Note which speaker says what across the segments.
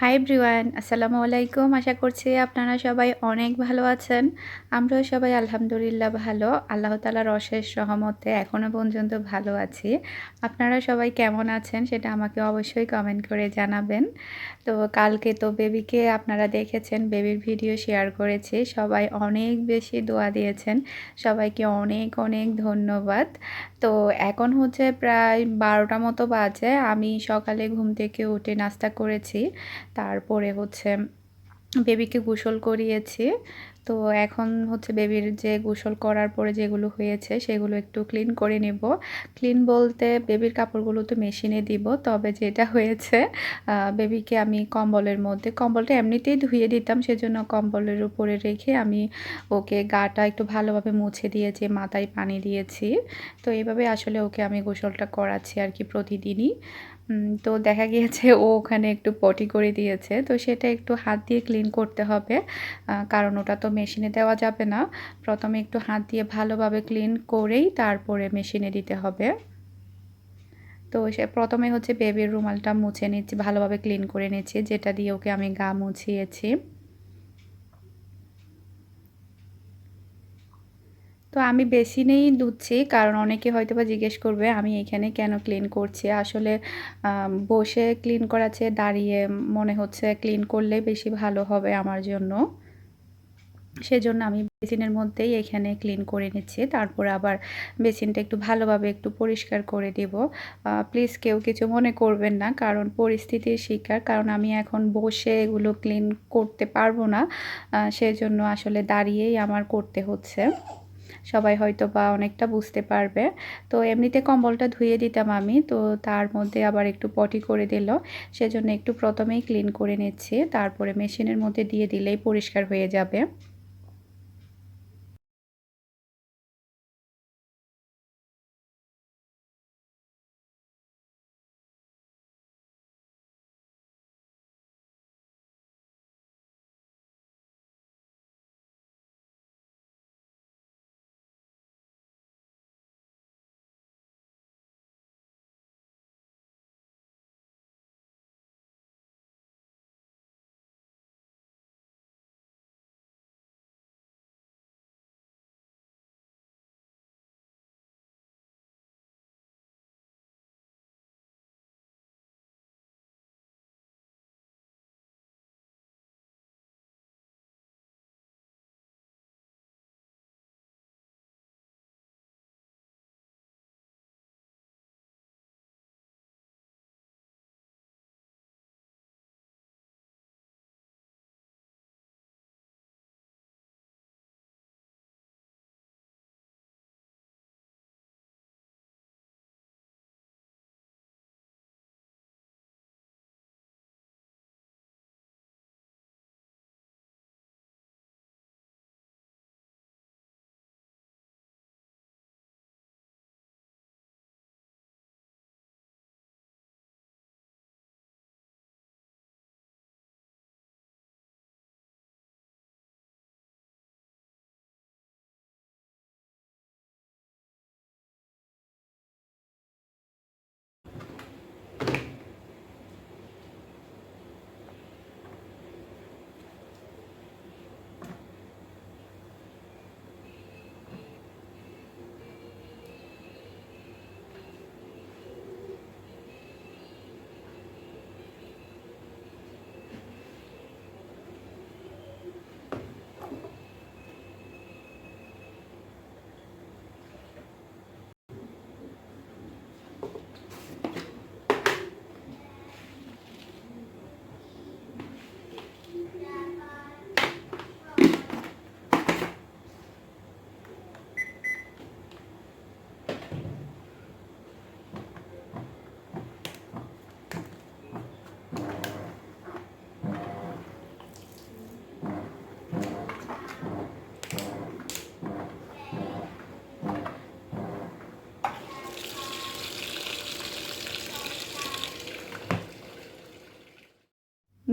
Speaker 1: High ব্রিওয়ান আসসালামু আলাইকুম। আশা করছি আপনারা সবাই অনেক ভালো আছেন। আমরাও সবাই আলহামদুলিল্লাহ ভালো। আল্লাহ তালার অশেষ সহমতে এখনও পর্যন্ত ভালো আছি। আপনারা সবাই কেমন আছেন সেটা আমাকে অবশ্যই কমেন্ট করে জানাবেন। তো কালকে তো বেবিকে আপনারা দেখেছেন বেবির ভিডিও শেয়ার করেছি। সবাই অনেক বেশি দোয়া দিয়েছেন। সবাইকে অনেক অনেক ধন্যবাদ। তো এখন হচ্ছে প্রায় বারোটা মতো বাজে। আমি সকালে ঘুম থেকে উঠে নাস্তা করেছি। তারপরে হচ্ছে বেবিকে গোসল করিয়েছি। তো এখন হচ্ছে বেবির যে গোসল করার পরে যেগুলো হয়েছে সেগুলো একটু ক্লিন করে নেব। ক্লিন বলতে বেবির কাপড়গুলো তো মেশিনে দিব, তবে যেটা হয়েছে বেবিকে আমি কম্বলের মধ্যে, কম্বলটা এমনিতেই ধুয়ে দিতাম, সেজন্য কম্বলের উপরে রেখে আমি ওকে গাটা একটু ভালোভাবে মুছে দিয়েছি, মাথায় পানি দিয়েছি। তো এইভাবে আসলে ওকে আমি গোসলটা করাচ্ছি আর কি প্রতিদিনই। তো দেখা গিয়েছে ও ওখানে একটু পটি করে দিয়েছে। তো সেটা একটু হাত দিয়ে ক্লিন করতে হবে। কারণ ওটা তো মেশিনে দেওয়া যাবে না। প্রথমে একটু হাত দিয়ে ভালোভাবে ক্লিন করেই তারপরে মেশিনে দিতে হবে। তো সে প্রথমে হচ্ছে বেবির রুমালটা মুছে নিচ্ছি, ভালোভাবে ক্লিন করে নিচ্ছি, যেটা দিয়ে ওকে আমি গা মুছিয়েছি। তো আমি বেসিনেই ধুচ্ছি কারণ অনেকে হয়তো বা জিজ্ঞেস করবে, আমি এখানে কেন ক্লিন করছি? আসলে বসে ক্লিন করার চেয়ে দাঁড়িয়ে মনে হচ্ছে ক্লিন করলে বেশি ভালো হবে আমার জন্য। সেজন্য আমি বেসিনের মধ্যেই এখানে ক্লিন করে নিচ্ছি, তারপর আবার বেসিনটা একটু ভালোভাবে একটু পরিষ্কার করে দেব। প্লিজ কেউ কিছু মনে করবেন না, কারণ পরিস্থিতির শিকার, কারণ আমি এখন বসে এগুলো ক্লিন করতে পারব না। সেজন্য আসলে দাঁড়িয়েই আমার করতে হচ্ছে। সবাই হয়তো বা অনেকটা বুঝতে পারবে। তো এমনিতে কম্বলটা ধুয়ে দিতাম আমি, তো তার মধ্যে আবার একটু পটি করে দিল। সেজন্য একটু প্রথমেই ক্লিন করে নিচ্ছি, তারপরে মেশিনের মধ্যে দিয়ে দিলেই পরিষ্কার হয়ে যাবে।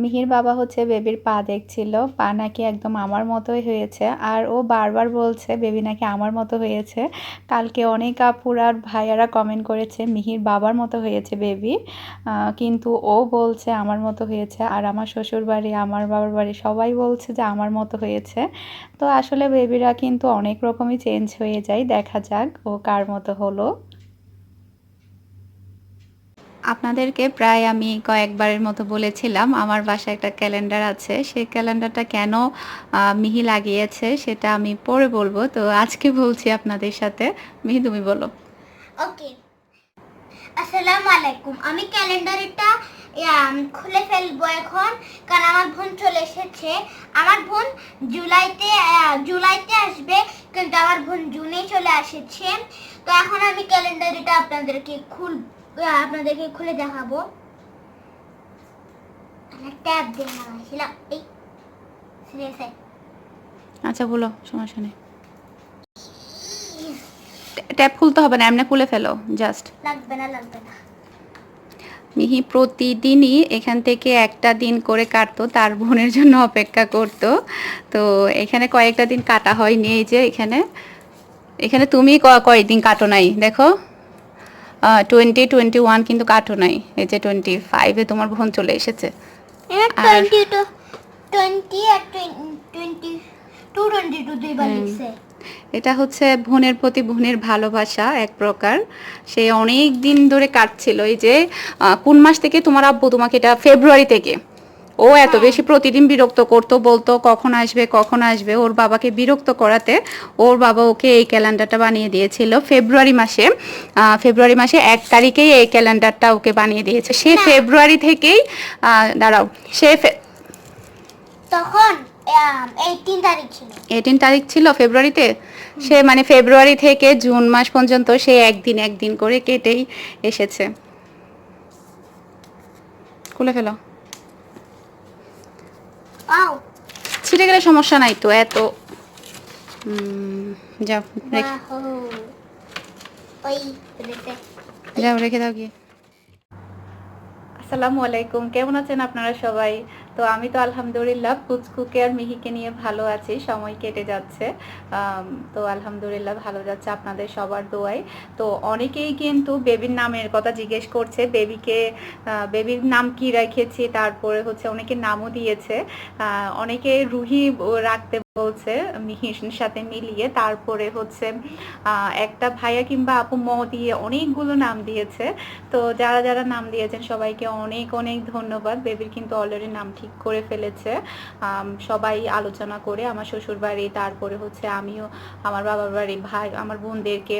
Speaker 1: মিহির বাবা হচ্ছে বেবির পা দেখছিল, পা নাকি একদম আমার মতোই হয়েছে, আর ও বারবার বলছে বেবি নাকি আমার মতো হয়েছে। কালকে অনেক আপুরা আর ভাইয়ারা কমেন্ট করেছে, মিহির বাবার মতো হয়েছে বেবি কিন্তু ও বলছে আমার মতো হয়েছে, আর আমার শ্বশুর বাড়ি, আমার বাবার বাড়ি সবাই বলছে যে আমার মতো হয়েছে। তো আসলে বেবিরা কিন্তু অনেক রকমই চেঞ্জ হয়ে যায়, দেখা যাক ও কার মতো হলো। আপনাদেরকে প্রায় আমি কয়েকবারের মতো বলেছিলাম আমার বাসায় একটা ক্যালেন্ডার আছে। সেই ক্যালেন্ডারটা কেন মিহি লাগিয়েছে সেটা আমি পরে বলব। তো আজকে বলছি আপনাদের সাথে। মিহি তুমি বলো।
Speaker 2: ওকে। আসসালামু আলাইকুম। আমি ক্যালেন্ডারটা খুলে ফেলব এখন কারণ আমার বোন চলে এসেছে। আমার বোন জুলাইতে জুলাইতে আসবে কিন্তু আমার বোন জুনে চলে এসেছে তো এখন আমি ক্যালেন্ডারটা আপনাদেরকে খুল আহ, আপনাদেরকে খুলে দেখাবো। ট্যাব দিয়ে লাগাইছিলাম এই সিরিয়াসে
Speaker 1: আচ্ছা বলো সমস্যা নেই। ট্যাপ খুলতে হবে না এমনি খুলে ফেলো জাস্ট
Speaker 2: লাগবে না লাগবে না।
Speaker 1: মিহি প্রতিদিনই এখান থেকে একটা দিন করে কাটতো তার বোনের জন্য অপেক্ষা করত। তো এখানে কয়েকটা দিন কাটা হয়নি এই যে এখানে। এখানে তুমি কয়েকদিন কাটো নাই দেখো। টোয়েন্টি টোয়েন্টি ওয়ান কিন্তু কাটো নাই। এই যে টোয়েন্টি ফাইভে তোমার বোন চলে এসেছে। এটা হচ্ছে বোনের প্রতি বোনের ভালোবাসা এক প্রকার। সে অনেক দিন ধরে কাটছিল এই যে কোন মাস থেকে তোমার আব্বু তোমাকে এটা ফেব্রুয়ারি থেকে ও এত বেশি প্রতিদিন বিরক্ত করতো বলতো কখন আসবে কখন আসবে? ওর বাবাকে বিরক্ত করাতে ওর বাবা ওকে এই ক্যালেন্ডারটা বানিয়ে দিয়েছিল ফেব্রুয়ারি মাসে। ফেব্রুয়ারি মাসে এক তারিখেই এই ক্যালেন্ডারটা ওকে বানিয়ে দিয়েছে। সে ফেব্রুয়ারি থেকেই দাঁড়াও সে
Speaker 2: তখন
Speaker 1: এইটিন তারিখ ছিল। ফেব্রুয়ারিতে? সে মানে ফেব্রুয়ারি থেকে জুন মাস পর্যন্ত সে একদিন একদিন করে কেটেই এসেছে। খুলে ফেলো। ছিঁড়ে গেলে সমস্যা নাই তো এত। যাও যাও রেখে দাও গিয়ে। আসসালামু আলাইকুম কেমন আছেন আপনারা সবাই? তো আমি তো আলহামদুলিল্লাহ পুচকুকে আর মিহিকে নিয়ে ভালো আছি, সময় কেটে যাচ্ছে। তো আলহামদুলিল্লাহ ভালো যাচ্ছে আপনাদের সবার দোয়ায়। তো অনেকেই কিন্তু বেবির নামের কথা জিজ্ঞেস করছে, বেবিকে বেবির নাম কি রেখেছি, তারপরে হচ্ছে অনেকে নামও দিয়েছে। অনেকে রুহি রাখতে বলছে সাথে মিলিয়ে তারপরে হচ্ছে একটা ভাইয়া কিংবা আপু ম দিয়ে অনেকগুলো নাম দিয়েছে। তো যারা যারা নাম দিয়েছেন সবাইকে অনেক অনেক ধন্যবাদ। বেবির কিন্তু অলরেডি নাম ঠিক করে ফেলেছে। সবাই আলোচনা করে আমার শ্বশুর বাড়ি, তারপরে হচ্ছে আমিও আমার বাবার বাড়ি, ভাই, আমার বোনদেরকে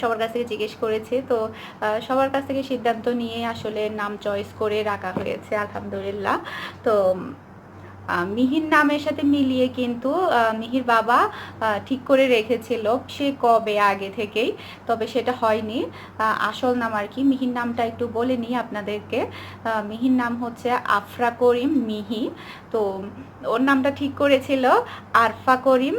Speaker 1: সবার কাছ থেকে জিজ্ঞেস করেছি। তো সবার কাছ থেকে সিদ্ধান্ত নিয়ে আসলে নাম চয়েস করে রাখা হয়েছে, আলহামদুলিল্লাহ। তো মিহির নামের সাথে মিলিয়ে কিন্তু মিহির বাবা ঠিক করে রেখেছিল সে কবে আগে থেকেই, তবে সেটা হয়নি। আসল নাম আর কি, মিহির নামটা একটু বলে নিই আপনাদেরকে। মিহির নাম হচ্ছে আফরা করিম মিহি। তো ওর নামটা ঠিক করেছিল আরফা করিম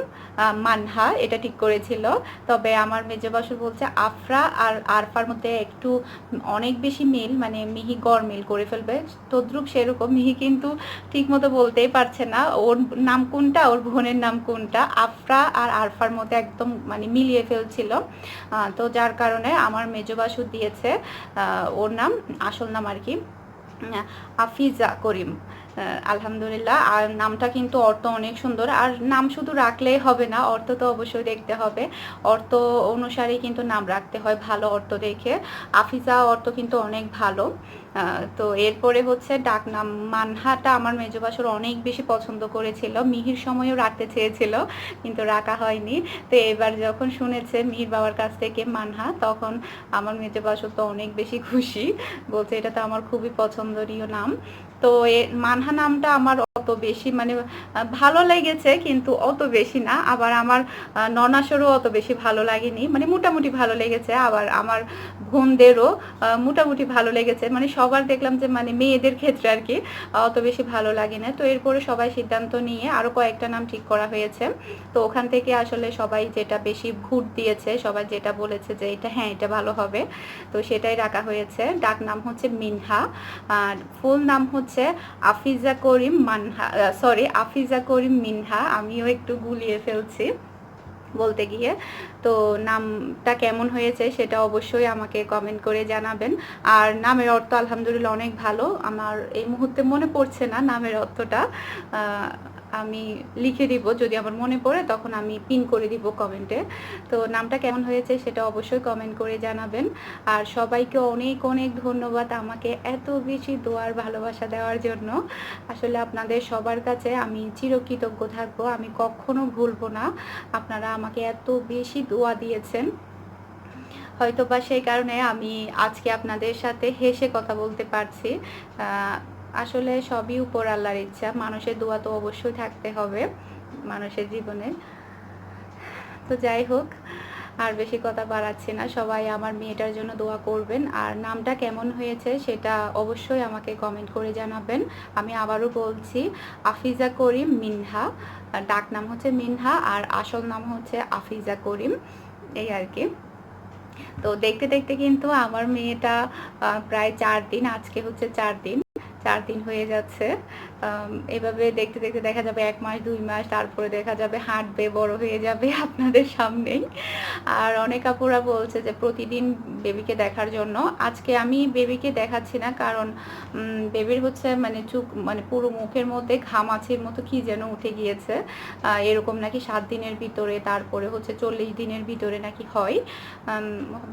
Speaker 1: মানহা, এটা ঠিক করেছিল। তবে আমার মেজে বাসুর বলছে আফরা আর আরফার মধ্যে একটু অনেক বেশি মিল মানে মিহি গড় মিল করে ফেলবে। তদ্রুপ সেরকম, মিহি কিন্তু ঠিক মতো বলতেই পারছে না। ওর নাম কোনটা? ওর বোনের নাম কোনটা? আফরা আর আরফার মধ্যে একদম মানে মিলিয়ে ফেলছিল। তো যার কারণে আমার মেজবাসু দিয়েছে ওর নাম, আসল নাম আর কি আফিজা করিম। আলহামদুলিল্লাহ। আর নামটা কিন্তু অর্থ অনেক সুন্দর। আর নাম শুধু রাখলেই হবে না, অর্থ তো অবশ্যই দেখতে হবে। অর্থ অনুসারে কিন্তু নাম রাখতে হয়, ভালো অর্থ দেখে। আফিজা অর্থ কিন্তু অনেক ভালো। তো এরপরে হচ্ছে ডাক নাম। মানহাটা আমার মেজবাসর অনেক বেশি পছন্দ করেছিল। মিহির সময়ও রাখতে চেয়েছিল, কিন্তু রাখা হয়নি। তো এবার যখন শুনেছে মিহির বাবার কাছ থেকে মানহা, তখন আমার মেজবাসুর তো অনেক বেশি খুশি। বলছে, এটা তো আমার খুবই পছন্দনীয় নাম। তো মানহা নামটা আমার অত বেশি মানে ভালো লেগেছে কিন্তু অত বেশি না। আবার আমার ননাসেরও অত বেশি ভালো লাগেনি। মানে মোটামুটি ভালো লেগেছে। আবার আমার বোনদেরও মোটামুটি ভালো লেগেছে। মানে সবার দেখলাম যে মানে মেয়েদের ক্ষেত্রে আর কি অত বেশি ভালো লাগে না তো এরপরে সবাই সিদ্ধান্ত নিয়ে আরও কয়েকটা নাম ঠিক করা হয়েছে। তো ওখান থেকে আসলে সবাই যেটা বেশি ভোট দিয়েছে, সবাই যেটা বলেছে যে এটা হ্যাঁ এটা ভালো হবে। তো সেটাই রাখা হয়েছে। ডাক নাম হচ্ছে মিনহা। আর ফুল নাম হচ্ছে হচ্ছে আফিজা করিম মানহা সরি আফিজা করিম মিনহা, আমিও একটু গুলিয়ে ফেলছি বলতে গিয়ে। তো নামটা কেমন হয়েছে সেটা অবশ্যই আমাকে কমেন্ট করে জানাবেন। আর নামের অর্থ আলহামদুলিল্লাহ অনেক ভালো। আমার এই মুহূর্তে মনে পড়ছে না নামের অর্থটা। আমি লিখে দিব, যদি আমার মনে পড়ে তখন আমি পিন করে দিব কমেন্টে তো নামটা কেমন হয়েছে সেটা অবশ্যই কমেন্ট করে জানাবেন। আর সবাইকে অনেক অনেক ধন্যবাদ আমাকে এত বেশি দোয়ার ভালোবাসা দেওয়ার জন্য। আসলে আপনাদের সবার কাছে আমি চিরকৃতজ্ঞ থাকব, আমি কখনো ভুলবো না। আপনারা আমাকে এত বেশি দোয়া দিয়েছেন। হয়তো বা সেই কারণে আমি আজকে আপনাদের সাথে হেসে কথা বলতে পারছি। আসলে সবই উপর আল্লাহর ইচ্ছা। মানুষের দোয়া তো অবশ্যই থাকতে হবে মানুষের জীবনে। তো যাই হোক, আর বেশি কথা বাড়াচ্ছি না। সবাই আমার মেয়েটার জন্য দোয়া করবেন। আর নামটা কেমন হয়েছে সেটা অবশ্যই আমাকে কমেন্ট করে জানাবেন। আমি আবারও বলছি, আফিজা করিম মিনহা। ডাক নাম হচ্ছে মিনহা আর আসল নাম হচ্ছে আফিজা করিম। এই আর কি। তো দেখতে দেখতে কিন্তু আমার মেয়েটা প্রায় চার দিন, আজকে হচ্ছে চার দিন। চার দিন হয়ে যাচ্ছে। এভাবে দেখতে দেখতে দেখা যাবে এক মাস, দুই মাস, তারপরে দেখা যাবে হাঁটবে, বড় হয়ে যাবে আপনাদের সামনেই। আর অনেক আপুরা বলছে যে প্রতিদিন বেবিকে দেখার জন্য। আজকে আমি বেবিকে দেখাচ্ছি না, কারণ বেবির হচ্ছে মানে চুক মানে পুরো মুখের মধ্যে ঘামাচির মতো কি যেন উঠে গিয়েছে। এরকম নাকি সাত দিনের ভিতরে, তারপরে হচ্ছে চল্লিশ দিনের ভিতরে নাকি হয়।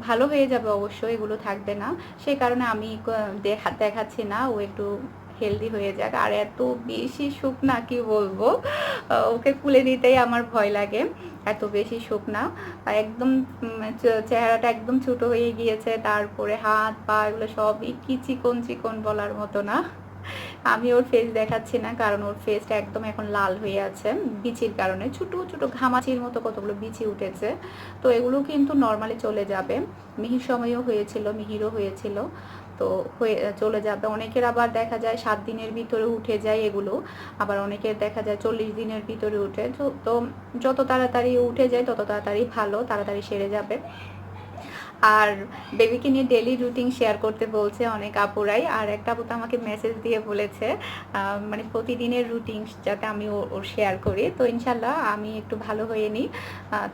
Speaker 1: ভালো হয়ে যাবে অবশ্যই এগুলো থাকবে না। সে কারণে আমি দেখা, দেখাচ্ছি না, ও একটু হেলদি হয়ে যাক। আর এত বেশি শুকনা কি বলব? ওকে কুলে নিতেই আমার ভয় লাগে। এত বেশি শুকনা। আর একদম চেহারাটা একদম ছোট হয়ে গিয়েছে। তারপরে হাত, পা এগুলো সবই কি চিকন চিকন বলার মতো না। আমি ওর ফেস দেখাচ্ছি না, কারণ ওর ফেসটা একদম এখন লাল হয়ে আছে, বিচির কারণে। ছোট ছোট ঘামাচির মতো কতগুলো বিচি উঠেছে। তো এগুলো কিন্তু নর্মালি চলে যাবে। মিহির সময়ও হয়েছিল, মিহিরও হয়েছিল। তো হয়ে চলে যাবে অনেকের আবার দেখা যায় সাত দিনের ভিতরে উঠে যায় এগুলো। আবার অনেকের দেখা যায় চল্লিশ দিনের ভিতরে উঠে। তো যত তাড়াতাড়ি উঠে যায় তত তাড়াতাড়ি ভালো, তাড়াতাড়ি সেরে যাবে। আর বেবিকে নিয়ে ডেলি রুটিন শেয়ার করতে বলছে অনেক আপুরাই। আর একটা আপু তো আমাকে মেসেজ দিয়ে বলেছে মানে প্রতিদিনের রুটিন যাতে আমি ও- ওর শেয়ার করি। তো ইনশাল্লাহ আমি একটু ভালো হয়ে নিই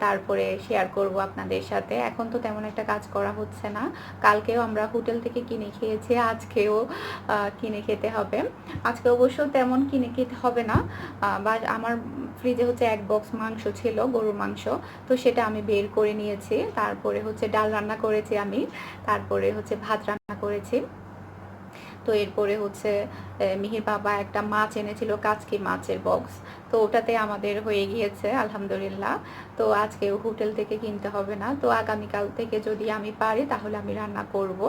Speaker 1: তারপরে শেয়ার করব আপনাদের সাথে। এখন তো তেমন একটা কাজ করা হচ্ছে না। কালকেও আমরা হোটেল থেকে কিনে খেয়েছি, আজকেও কিনে খেতে হবে। আজকে অবশ্য তেমন কিনে খেতে হবে না বা আমার ফ্রিজে হচ্ছে এক বক্স মাংস ছিল, গরুর মাংস। তো সেটা আমি বের করে নিয়েছি। তারপরে হচ্ছে ডাল রান্না করেছি আমি। তারপরে হচ্ছে ভাত রান্না করেছি। তো এরপরে হচ্ছে মিহির বাবা একটা মাছ এনেছিল, কাচকি মাছের বক্স। তো ওটাতে আমাদের হয়ে গিয়েছে, আলহামদুলিল্লাহ। তো আজকে হোটেল থেকে কিনতে হবে না। তো আগামীকাল থেকে যদি আমি পারি, তাহলে আমি রান্না করব।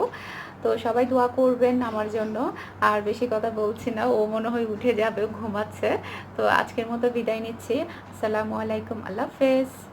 Speaker 1: তো সবাই দোয়া করবেন আমার জন্য। আর বেশি কথা বলছি না, ও মনে হয় উঠে যাবে, ঘুমাচ্ছে। তো আজকের মতো বিদায় নিচ্ছি। আসসালামু আলাইকুম, আল্লাহ হাফেজ।